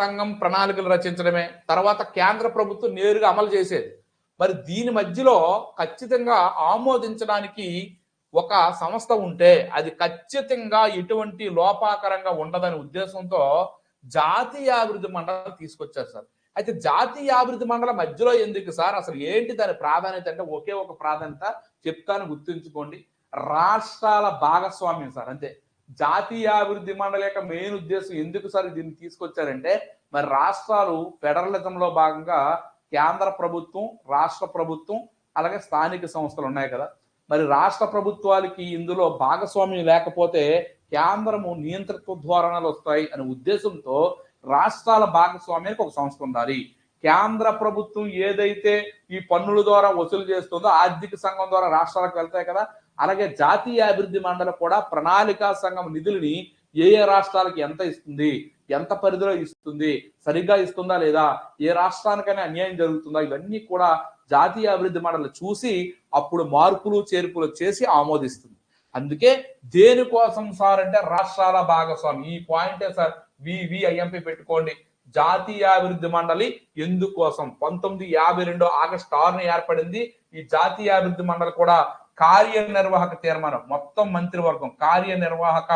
సంఘం ప్రణాళికలు రచించడమే తర్వాత కేంద్ర ప్రభుత్వం నేరుగా అమలు చేసేది. మరి దీని మధ్యలో ఖచ్చితంగా ఆమోదించడానికి ఒక సంస్థ ఉంటే అది ఖచ్చితంగా ఎటువంటి లోపాకరంగా ఉండదనే ఉద్దేశంతో జాతీయ అభివృద్ధి తీసుకొచ్చారు సార్. అయితే జాతీయ అభివృద్ధి మధ్యలో ఎందుకు సార్? అసలు ఏంటి దాని ప్రాధాన్యత? అంటే ఒకే ఒక ప్రాధాన్యత చెప్తాను గుర్తుంచుకోండి. రాష్ట్రాల భాగస్వామ్యం సార్ అంతే. జాతీయ అభివృద్ధి మండలి యొక్క మెయిన్ ఉద్దేశం ఎందుకు సార్ దీన్ని తీసుకొచ్చారంటే మరి రాష్ట్రాలు ఫెడరలిజంలో భాగంగా కేంద్ర ప్రభుత్వం రాష్ట్ర ప్రభుత్వం అలాగే స్థానిక సంస్థలు ఉన్నాయి కదా. మరి రాష్ట్ర ప్రభుత్వాలకి ఇందులో భాగస్వామ్యం లేకపోతే కేంద్రము నియంత్రిత్వ ధోరణలు వస్తాయి అనే ఉద్దేశంతో రాష్ట్రాల భాగస్వామ్యానికి ఒక సంస్థ ఉండాలి. కేంద్ర ప్రభుత్వం ఏదైతే ఈ పన్నుల ద్వారా వసూలు చేస్తుందో ఆర్థిక సంఘం ద్వారా రాష్ట్రాలకు వెళ్తాయి కదా. అలాగే జాతీయ అభివృద్ధి మండలి కూడా ప్రణాళికా సంఘం నిధులని ఏ ఏ రాష్ట్రాలకి ఎంత ఇస్తుంది? ఎంత పరిధిలో ఇస్తుంది? సరిగ్గా ఇస్తుందా లేదా? ఏ రాష్ట్రానికైనా అన్యాయం జరుగుతుందా? ఇవన్నీ కూడా జాతీయ అభివృద్ధి మండలి చూసి అప్పుడు మార్పులు చేర్పులు చేసి ఆమోదిస్తుంది. అందుకే దేనికోసం సార్ అంటే రాష్ట్రాల భాగస్వామి. ఈ పాయింటే సార్ వివిఐఎంపి పెట్టుకోండి. జాతీయ అభివృద్ధి మండలి ఎందుకోసం? పంతొమ్మిది యాభై రెండు ఆగస్టు ఆరున ఏర్పడింది. ఈ జాతీయ అభివృద్ధి మండలి కూడా కార్యనిర్వాహక తీర్మానం మొత్తం మంత్రివర్గం కార్యనిర్వాహక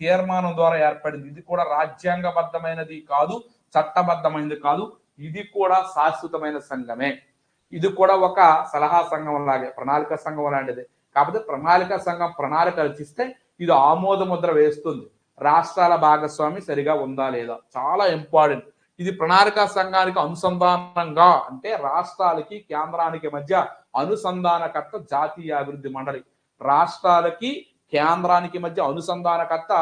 తీర్మానం ద్వారా ఏర్పడింది. ఇది కూడా రాజ్యాంగబద్ధమైనది కాదు చట్టబద్ధమైనది కాదు ఇది కూడా శాశ్వతమైన సంఘమే. ఇది కూడా ఒక సలహా సంఘం లాగే ప్రణాళిక సంఘం లాంటిది. కాకపోతే ప్రణాళిక సంఘం ప్రణాళిక రచిస్తే ఇది ఆమోద ముద్ర వేస్తుంది. రాష్ట్రాల భాగస్వామి సరిగా ఉందా లేదా? చాలా ఇంపార్టెంట్. ఇది ప్రణాళిక సంఘానికి అనుసంధానంగా అంటే రాష్ట్రాలకి కేంద్రానికి మధ్య అనుసంధానకర్త జాతీయ అభివృద్ధి మండలి. రాష్ట్రాలకి కేంద్రానికి మధ్య అనుసంధానకర్త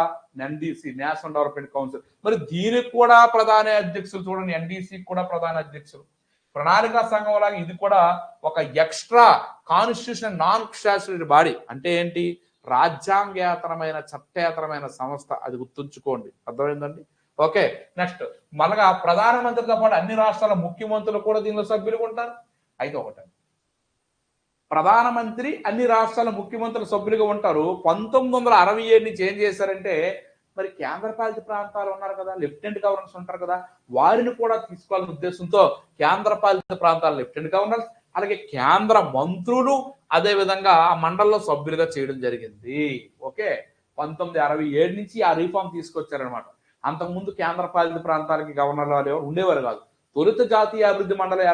ఎన్డీసీ నేషనల్ డెవలప్మెంట్ కౌన్సిల్. మరి దీనికి కూడా ప్రధాన అధ్యక్షులు చూడండి ఎన్డీసీ కూడా ప్రధాన అధ్యక్షులు. ప్రణాళిక సంఘం లాగా ఇది కూడా ఒక extra constitution non statutory body. అంటే ఏంటి? రాజ్యాంగేతరమైన చట్టేతరమైన సంస్థ. అది గుర్తుంచుకోండి. అర్థమైందండి? Okay next. మళ్ళా ప్రధానమంత్రితో పాటు అన్ని రాష్ట్రాల ముఖ్యమంత్రులు కూడా దీనిలో సభ్యులుగా ఉంటారు. అయితే ఒకటి ప్రధానమంత్రి అన్ని రాష్ట్రాల ముఖ్యమంత్రులు సభ్యులుగా ఉంటారు. పంతొమ్మిది వందల అరవై ఏడుని చేంజ్ చేశారంటే మరి కేంద్రపాలిత ప్రాంతాలు ఉన్నారు కదా లెఫ్టినెంట్ గవర్నర్స్ ఉంటారు కదా వారిని కూడా తీసుకోవాలనే ఉద్దేశంతో కేంద్రపాలిత ప్రాంతాల లెఫ్టినెంట్ గవర్నర్స్ అలాగే కేంద్ర మంత్రులు అదే విధంగా ఆ మండలిలో సభ్యులుగా చేయడం జరిగింది. ఓకే పంతొమ్మిది అరవై ఏడు నుంచి ఆ రీఫార్మ్ తీసుకొచ్చారనమాట అంతకుముందు కేంద్ర పాలిత ప్రాంతాలకి గవర్నర్లు వాళ్ళు ఉండేవారు కాదు. తొలుత జాతీయ అభివృద్ధి మండలి